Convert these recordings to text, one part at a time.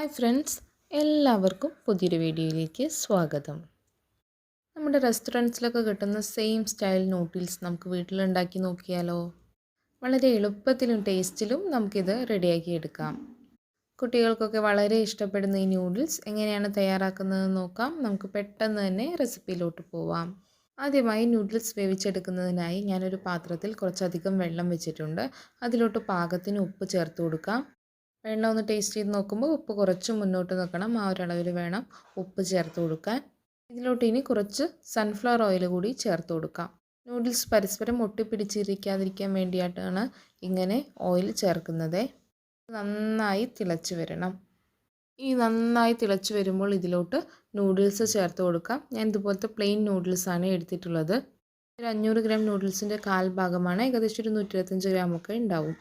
Hi friends എല്ലാവർക്കും പുതിയൊരു വീഡിയോയിലേക്ക് സ്വാഗതം. നമ്മുടെ റെസ്റ്റോറന്റ്സിലൊക്കെ കിട്ടുന്ന സെയിം സ്റ്റൈൽ നൂഡിൽസ് നമുക്ക് വീട്ടിലുണ്ടാക്കി നോക്കിയാലോ? വളരെ എളുപ്പത്തിലും ടേസ്റ്റിലും നമുക്കിത് റെഡിയാക്കി എടുക്കാം. കുട്ടികൾക്കൊക്കെ വളരെ ഇഷ്ടപ്പെടുന്ന ഈ നൂഡിൽസ് എങ്ങനെയാണ് തയ്യാറാക്കുന്നതെന്ന് നോക്കാം. നമുക്ക് പെട്ടെന്ന് തന്നെ റെസിപ്പിയിലോട്ട് പോവാം. ആദ്യമായി നൂഡിൽസ് വേവിച്ചെടുക്കുന്നതിനായി ഞാനൊരു പാത്രത്തിൽ കുറച്ചധികം വെള്ളം വെച്ചിട്ടുണ്ട്. അതിലോട്ട് പാകത്തിന് ഉപ്പ് ചേർത്ത് കൊടുക്കാം. വെള്ളം ഒന്ന് ടേസ്റ്റ് ചെയ്ത് നോക്കുമ്പോൾ ഉപ്പ് കുറച്ച് മുന്നോട്ട് നിൽക്കണം ആ ഒരളവിൽ വേണം ഉപ്പ് ചേർത്ത് കൊടുക്കാൻ. ഇതിലോട്ട് ഇനി കുറച്ച് സൺഫ്ലവർ ഓയിൽ കൂടി ചേർത്ത് കൊടുക്കാം. നൂഡിൽസ് പരസ്പരം ഒട്ടിപ്പിടിച്ചിരിക്കാതിരിക്കാൻ വേണ്ടിയിട്ടാണ് ഇങ്ങനെ ഓയിൽ ചേർക്കുന്നത്. നന്നായി തിളച്ച് വരണം. ഈ നന്നായി തിളച്ച് വരുമ്പോൾ ഇതിലോട്ട് നൂഡിൽസ് ചേർത്ത് കൊടുക്കാം. ഞാൻ ഇതുപോലത്തെ പ്ലെയിൻ നൂഡിൽസാണ് എടുത്തിട്ടുള്ളത്. ഒരു അഞ്ഞൂറ് ഗ്രാം നൂഡിൽസിന്റെ കാൽ ഭാഗമാണ്. ഏകദേശം ഒരു നൂറ്റി ഇരുപത്തഞ്ച് ഗ്രാമൊക്കെ ഉണ്ടാവും.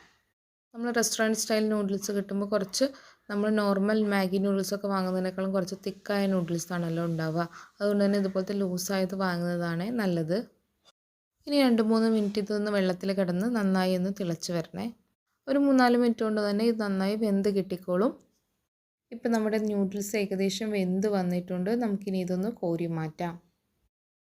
നമ്മൾ റെസ്റ്റോറന്റ് സ്റ്റൈൽ നൂഡിൽസ് കിട്ടുമ്പോൾ കുറച്ച് നമ്മൾ നോർമൽ മാഗി നൂഡിൽസൊക്കെ വാങ്ങുന്നതിനേക്കാളും കുറച്ച് തിക്കായ നൂഡിൽസ് ആണല്ലോ ഉണ്ടാവുക. അതുകൊണ്ട് തന്നെ ഇതുപോലത്തെ ലൂസായത് വാങ്ങുന്നതാണ് നല്ലത്. ഇനി രണ്ട് മൂന്ന് മിനിറ്റ് ഇതൊന്ന് വെള്ളത്തിൽ കിടന്ന് നന്നായി ഒന്ന് തിളച്ച് വരണേ. ഒരു മൂന്നാൽ മിനിറ്റ് കൊണ്ട് തന്നെ ഇത് നന്നായി വെന്ത് കിട്ടിക്കോളും. ഇപ്പം നമ്മുടെ നൂഡിൽസ് ഏകദേശം വെന്ത് വന്നിട്ടുണ്ട്. നമുക്കിനി ഇതൊന്ന് കോരി മാറ്റാം.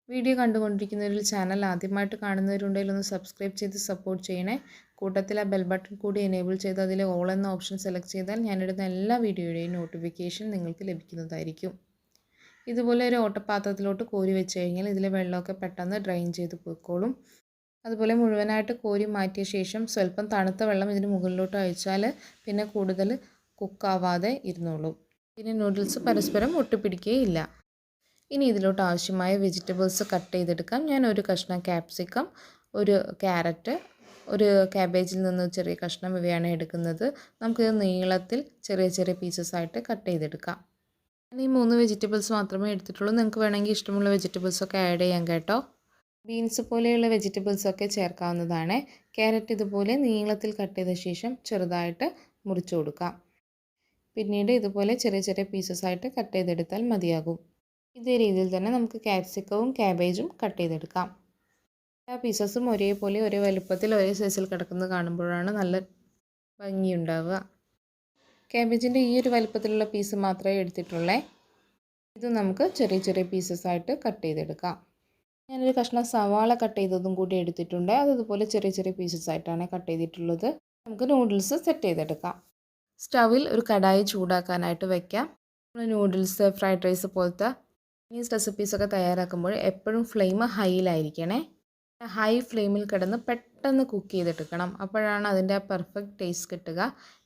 വീഡിയോ കണ്ടുകൊണ്ടിരിക്കുന്നവരിൽ ചാനൽ ആദ്യമായിട്ട് കാണുന്നവരുണ്ടെങ്കിൽ ഒന്ന് സബ്സ്ക്രൈബ് ചെയ്ത് സപ്പോർട്ട് ചെയ്യണേ. കൂട്ടത്തിൽ ആ ബെൽ ബട്ടൺ കൂടി എനേബിൾ ചെയ്ത് അതിൽ ഓൾ എന്ന ഓപ്ഷൻ സെലക്ട് ചെയ്താൽ ഞാനിടുന്ന എല്ലാ വീഡിയോയുടെയും നോട്ടിഫിക്കേഷൻ നിങ്ങൾക്ക് ലഭിക്കുന്നതായിരിക്കും. ഇതുപോലെ ഒരു ഓട്ടപാത്രത്തിലോട്ട് കോരി വെച്ച് കഴിഞ്ഞാൽ ഇതിലെ വെള്ളമൊക്കെ പെട്ടെന്ന് ഡ്രെയിൻ ചെയ്ത് പോയിക്കോളും. അതുപോലെ മുഴുവനായിട്ട് കോരി മാറ്റിയ ശേഷം സ്വല്പം തണുത്ത വെള്ളം ഇതിന് മുകളിലോട്ട് ഒഴിച്ചാൽ പിന്നെ കൂടുതൽ കുക്കാവാതെ ഇരുന്നോളും. പിന്നെ നൂഡിൽസ് പരസ്പരം ഒട്ടിപ്പിടിക്കുകയില്ല. ഇനി ഇതിലോട്ട് ആവശ്യമായ വെജിറ്റബിൾസ് കട്ട് ചെയ്തെടുക്കാം. ഞാൻ ഒരു കഷ്ണം ക്യാപ്സിക്കം ഒരു ക്യാരറ്റ് ഒരു ക്യാബേജിൽ നിന്ന് ചെറിയ കഷ്ണം ഇവയാണ് എടുക്കുന്നത്. നമുക്കിത് നീളത്തിൽ ചെറിയ ചെറിയ പീസസ് ആയിട്ട് കട്ട് ചെയ്തെടുക്കാം. ഞാൻ ഈ മൂന്ന് വെജിറ്റബിൾസ് മാത്രമേ എടുത്തിട്ടുള്ളൂ. നിങ്ങൾക്ക് വേണമെങ്കിൽ ഇഷ്ടമുള്ള വെജിറ്റബിൾസൊക്കെ ആഡ് ചെയ്യാം കേട്ടോ. ബീൻസ് പോലെയുള്ള വെജിറ്റബിൾസൊക്കെ ചേർക്കാവുന്നതാണ്. ക്യാരറ്റ് ഇതുപോലെ നീളത്തിൽ കട്ട് ചെയ്ത ശേഷം ചെറുതായിട്ട് മുറിച്ചു കൊടുക്കാം. പിന്നീട് ഇതുപോലെ ചെറിയ ചെറിയ പീസസ് ആയിട്ട് കട്ട് ചെയ്തെടുത്താൽ മതിയാകും. ഇതേ രീതിയിൽ തന്നെ നമുക്ക് ക്യാപ്സിക്കവും ക്യാബേജും കട്ട് ചെയ്തെടുക്കാം. എല്ലാ പീസസും ഒരേപോലെ ഒരേ വലുപ്പത്തിൽ ഒരേ സൈസിൽ കിടക്കുന്നത് കാണുമ്പോഴാണ് നല്ല ഭംഗിയുണ്ടാവുക. ക്യാബേജിന്റെ ഈ ഒരു വലുപ്പത്തിലുള്ള പീസ് മാത്രമേ എടുത്തിട്ടുള്ളേ. ഇത് നമുക്ക് ചെറിയ ചെറിയ പീസസ് ആയിട്ട് കട്ട് ചെയ്തെടുക്കാം. ഞാനൊരു കഷ്ണം സവാള കട്ട് ചെയ്തതും കൂടി എടുത്തിട്ടുണ്ട്. അത് ഇതുപോലെ ചെറിയ ചെറിയ പീസസ് ആയിട്ടാണ് കട്ട് ചെയ്തിട്ടുള്ളത്. നമുക്ക് നൂഡിൽസ് സെറ്റ് ചെയ്തെടുക്കാം. സ്റ്റവിൽ ഒരു കടായി ചൂടാക്കാനായിട്ട് വയ്ക്കാം നമ്മൾ നൂഡിൽസ് ഫ്രൈഡ് റൈസ് പോലത്തെ ചൈനീസ് റെസിപ്പീസൊക്കെ തയ്യാറാക്കുമ്പോൾ എപ്പോഴും ഫ്ലെയിം ഹൈയിലായിരിക്കണേ ഹൈ ഫ്ലെയിമിൽ കിടന്ന് പെട്ടെന്ന് കുക്ക് ചെയ്തെടുക്കണം. അപ്പോഴാണ് അതിന്റെ പെർഫെക്റ്റ് ടേസ്റ്റ് കിട്ടുക.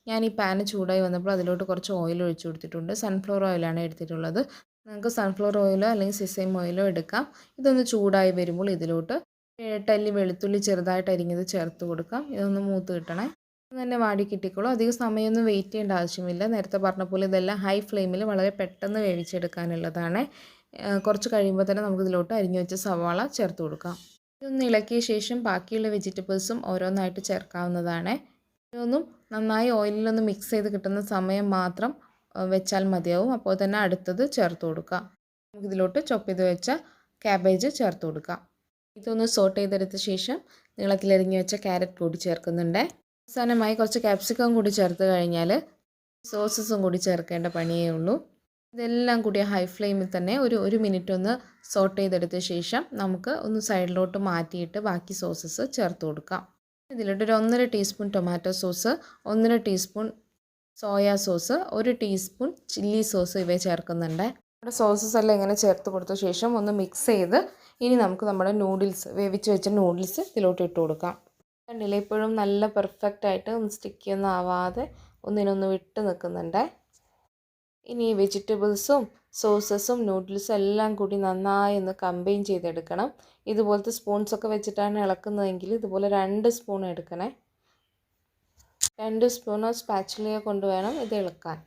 ഞാൻ ഈ പാന് ചൂടായി വന്നപ്പോൾ അതിലോട്ട് കുറച്ച് ഓയിൽ ഒഴിച്ചു കൊടുത്തിട്ടുണ്ട്. സൺഫ്ലവർ ഓയിലാണ് എടുത്തിട്ടുള്ളത്. നിങ്ങൾക്ക് സൺഫ്ലവർ ഓയിലോ അല്ലെങ്കിൽ സിസൈം ഓയിലോ എടുക്കാം. ഇതൊന്ന് ചൂടായി വരുമ്പോൾ ഇതിലോട്ട് ഏട്ടല്ലി വെളുത്തുള്ളി ചെറുതായിട്ട് അരിഞ്ഞത് ചേർത്ത് കൊടുക്കാം. ഇതൊന്ന് മൂത്ത് കിട്ടണേ. തന്നെ വാടി കിട്ടിക്കോളൂ. അധികം സമയമൊന്നും വെയിറ്റ് ചെയ്യേണ്ട ആവശ്യമില്ല. നേരത്തെ പറഞ്ഞ പോലെ ഇതെല്ലാം ഹൈ ഫ്ലെയിമിൽ വളരെ പെട്ടെന്ന് വേവിച്ചെടുക്കാനുള്ളതാണ്. കുറച്ച് കഴിയുമ്പോൾ തന്നെ നമുക്കിതിലോട്ട് അരിഞ്ഞു വെച്ച സവാള ചേർത്ത് കൊടുക്കാം. ഇതൊന്ന് ഇളക്കിയ ശേഷം ബാക്കിയുള്ള വെജിറ്റബിൾസും ഓരോന്നായിട്ട് ചേർക്കാവുന്നതാണ്. ഇതൊന്നും നന്നായി ഓയിലിലൊന്ന് മിക്സ് ചെയ്ത് കിട്ടുന്ന സമയം മാത്രം വെച്ചാൽ മതിയാവും. അപ്പോൾ തന്നെ അടുത്തത് ചേർത്ത് കൊടുക്കാം. നമുക്കിതിലോട്ട് ചൊപ്പ് ചെയ്ത് വെച്ച ക്യാബേജ് ചേർത്ത് കൊടുക്കാം. ഇതൊന്ന് സോട്ട് ചെയ്തെടുത്ത ശേഷം നീളത്തിലരിഞ്ഞ് വെച്ച ക്യാരറ്റ് കൂടി ചേർക്കുന്നുണ്ട്. അവസാനമായി കുറച്ച് ക്യാപ്സിക്കം കൂടി ചേർത്ത് കഴിഞ്ഞാൽ സോസസും കൂടി ചേർക്കേണ്ട പണിയേ ഉള്ളൂ. ഇതെല്ലാം കൂടി ഹൈ ഫ്ലെയിമിൽ തന്നെ ഒരു ഒരു മിനിറ്റ് ഒന്ന് സോട്ട് ചെയ്തെടുത്ത ശേഷം നമുക്ക് ഒന്ന് സൈഡിലോട്ട് മാറ്റിയിട്ട് ബാക്കി സോസസ് ചേർത്ത് കൊടുക്കാം. ഇതിലോട്ട് ഒരു ഒന്നര ടീസ്പൂൺ ടൊമാറ്റോ സോസ് ഒന്നര ടീസ്പൂൺ സോയാ സോസ് ഒരു ടീസ്പൂൺ ചില്ലി സോസ് ഇവ ചേർക്കുന്നുണ്ട്. നമ്മുടെ സോസസ് എല്ലാം ഇങ്ങനെ ചേർത്ത് കൊടുത്ത ശേഷം ഒന്ന് മിക്സ് ചെയ്ത് ഇനി നമുക്ക് നമ്മുടെ നൂഡിൽസ് വേവിച്ച് വെച്ച നൂഡിൽസ് ഇതിലോട്ട് ഇട്ട് കൊടുക്കാം. കണ്ടില്ല? ഇപ്പോഴും നല്ല പെർഫെക്റ്റ് ആയിട്ട് ഒന്ന് സ്റ്റിക്കൊന്നും ആവാതെ ഒന്നിനൊന്ന് വിട്ട് നിൽക്കുന്നുണ്ട്. ഇനി വെജിറ്റബിൾസും സോസസും നൂഡിൽസും എല്ലാം കൂടി നന്നായി ഒന്ന് കമ്പൈൻ ചെയ്തെടുക്കണം. ഇതുപോലത്തെ സ്പൂൺസൊക്കെ വെച്ചിട്ടാണ് ഇളക്കുന്നതെങ്കിൽ ഇതുപോലെ രണ്ട് സ്പൂൺ എടുക്കണേ. രണ്ട് സ്പൂണോ സ്പാച്ചിലയോ കൊണ്ട് വേണം ഇത് ഇളക്കാൻ.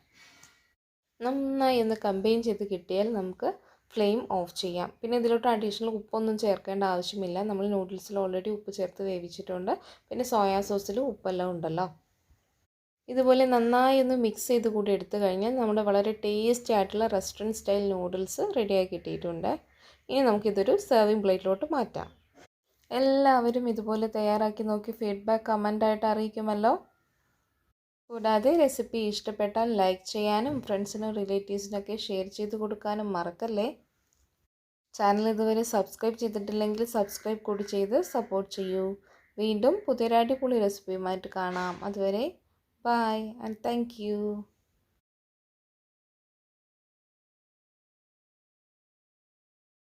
നന്നായി ഒന്ന് കമ്പൈൻ ചെയ്ത് കിട്ടിയാൽ നമുക്ക് ഫ്ലെയിം ഓഫ് ചെയ്യാം. പിന്നെ ഇതിലോട്ട് അഡീഷണൽ ഉപ്പൊന്നും ചേർക്കേണ്ട ആവശ്യമില്ല. നമ്മൾ നൂഡിൽസിൽ ഓൾറെഡി ഉപ്പ് ചേർത്ത് വേവിച്ചിട്ടുണ്ട്. പിന്നെ സോയാ സോസിൽ ഉപ്പെല്ലാം ഉണ്ടല്ലോ. ഇതുപോലെ നന്നായി ഒന്ന് മിക്സ് ചെയ്ത് കൂടി എടുത്തു കഴിഞ്ഞാൽ നമ്മുടെ വളരെ ടേസ്റ്റി ആയിട്ടുള്ള റെസ്റ്റോറന്റ് സ്റ്റൈൽ നൂഡിൽസ് റെഡിയായി കിട്ടിയിട്ടുണ്ട്. ഇനി നമുക്കിതൊരു സെർവിങ് പ്ലേറ്റിലോട്ട് മാറ്റാം. എല്ലാവരും ഇതുപോലെ തയ്യാറാക്കി നോക്കി ഫീഡ്ബാക്ക് കമന്റായിട്ട് അറിയിക്കുമല്ലോ. കൂടാതെ റെസിപ്പി ഇഷ്ടപ്പെട്ടാൽ ലൈക്ക് ചെയ്യാനും ഫ്രണ്ട്സിനും റിലേറ്റീവ്സിനൊക്കെ ഷെയർ ചെയ്ത് കൊടുക്കാനും മറക്കല്ലേ? ചാനൽ ഇതുവരെ സബ്സ്ക്രൈബ് ചെയ്തിട്ടില്ലെങ്കിൽ സബ്സ്ക്രൈബ് കൂടി ചെയ്ത് സപ്പോർട്ട് ചെയ്യൂ. വീണ്ടും പുതിയൊരു റെസിപ്പിയുമായിട്ട് കാണാം. അതുവരെ Bye and thank you.